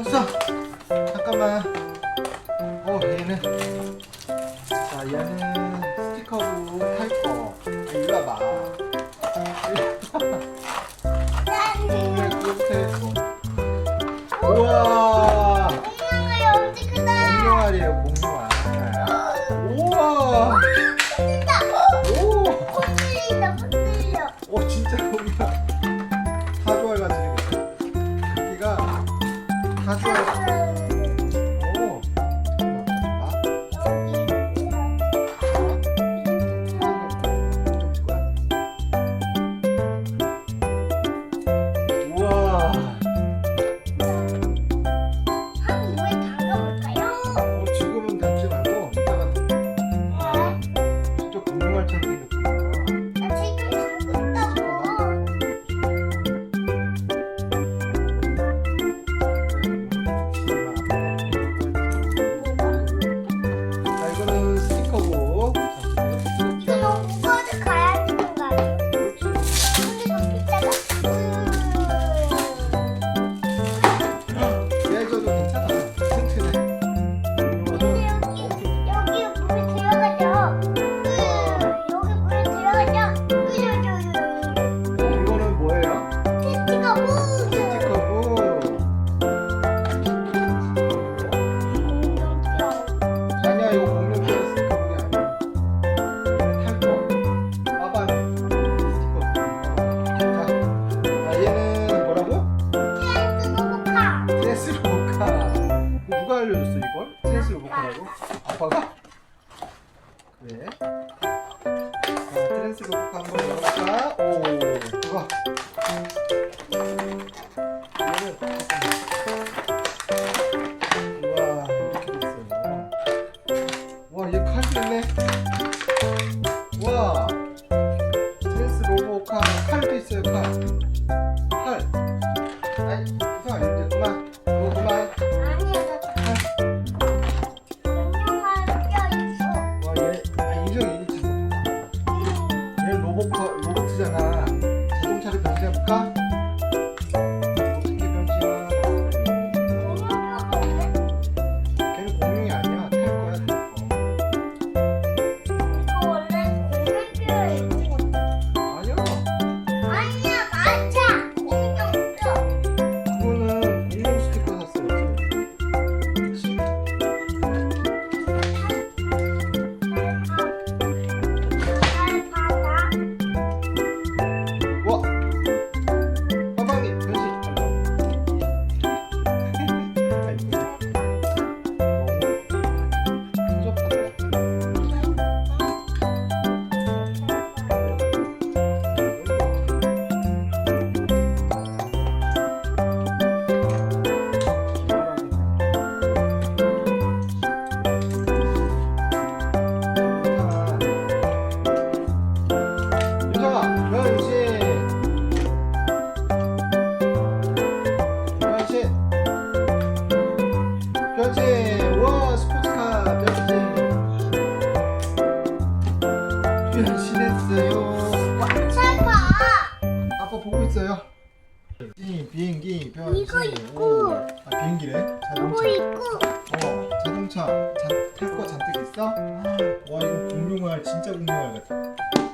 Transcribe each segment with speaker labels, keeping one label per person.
Speaker 1: 왔어? 잠깐만. 어 얘는. 자 얘는 스티커로 탈거. 아, 일로 와봐. 밸런스 놓고
Speaker 2: 간
Speaker 1: 거니까 오. 좋아 와 칼도 있어요 칼칼. 아이. 변신했어요. 설마 아빠 보고 있어요. 비행기 변신.
Speaker 2: 이거 있고.
Speaker 1: 뭐. 아 비행기래? 자동차. 있고 어 자동차. 탈거 잔뜩 있어? 아, 와 이거 공룡알 진짜 공룡알 같아.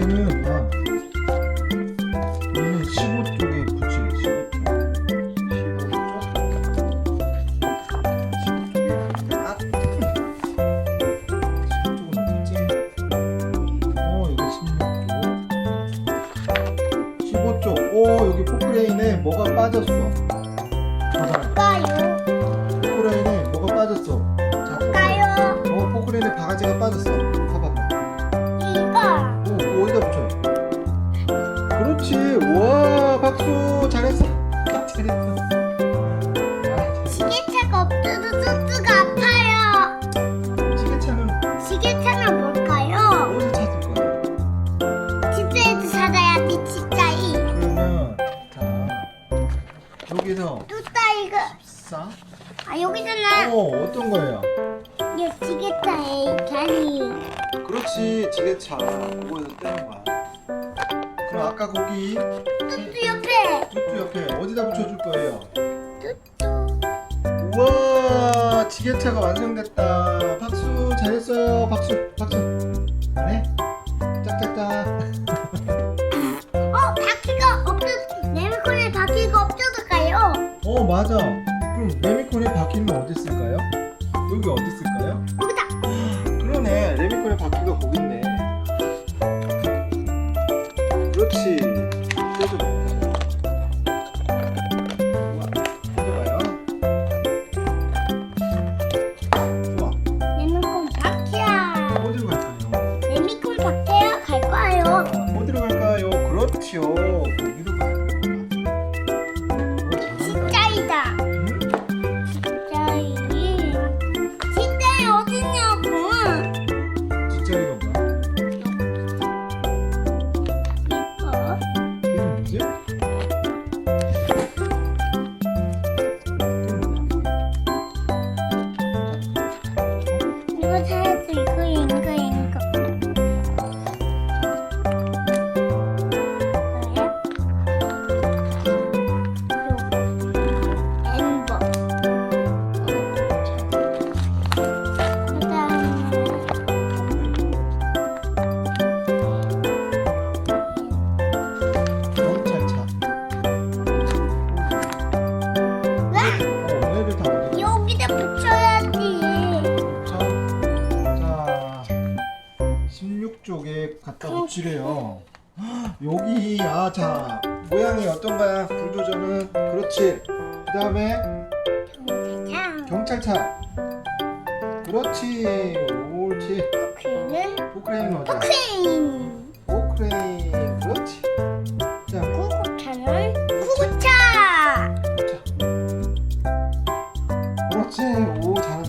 Speaker 1: 여기는 15쪽에 붙이겠지. 15쪽. 15쪽에 붙이지. 15쪽. 쪽 어, 여기 포크레인에 뭐가 빠졌어. 포크레인에 뭐가 빠졌어. 어, 포크레인에 바가지가 빠졌어. 봐봐.
Speaker 2: 이거. 뚜따 이거.
Speaker 1: 싸?
Speaker 2: 아 여기잖아.
Speaker 1: 어, 어떤 거예요?
Speaker 2: 이 시계차에 잔이.
Speaker 1: 그렇지, 지게차. 그거에서 떼는 거야. 그럼 아까 거기
Speaker 2: 뚜뚜 옆에.
Speaker 1: 뚜뚜 옆에 어디다 붙여줄 거예요?
Speaker 2: 뚜뚜.
Speaker 1: 우와, 지게차가 완성됐다. 맞아. 그럼 레미콘의 바퀴는 어디 있을까요? 여기 어디 있을까요?
Speaker 2: 여기다.
Speaker 1: 그러네 레미콘의 바퀴가 거기 있네 그렇지 떼줘 우와 떼줘봐요 우와
Speaker 2: 레미콘 바퀴야.
Speaker 1: 어디로 갈까요?
Speaker 2: 레미콘 바퀴야 갈 거예요.
Speaker 1: 아, 어디로 갈까요? 그렇지
Speaker 2: 여기,
Speaker 1: 아, 자, 모양이 어떤가요? 불도저는 그렇지. 그 다음에
Speaker 2: 자,
Speaker 1: 경찰차. 그렇지. 옳지.
Speaker 2: 크는
Speaker 1: 포크레인 어디야?
Speaker 2: 포크레인.
Speaker 1: 포크레인. 그렇지. 자,
Speaker 2: 구구차는 구구차.
Speaker 1: 그렇지. 오, 잘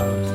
Speaker 2: close.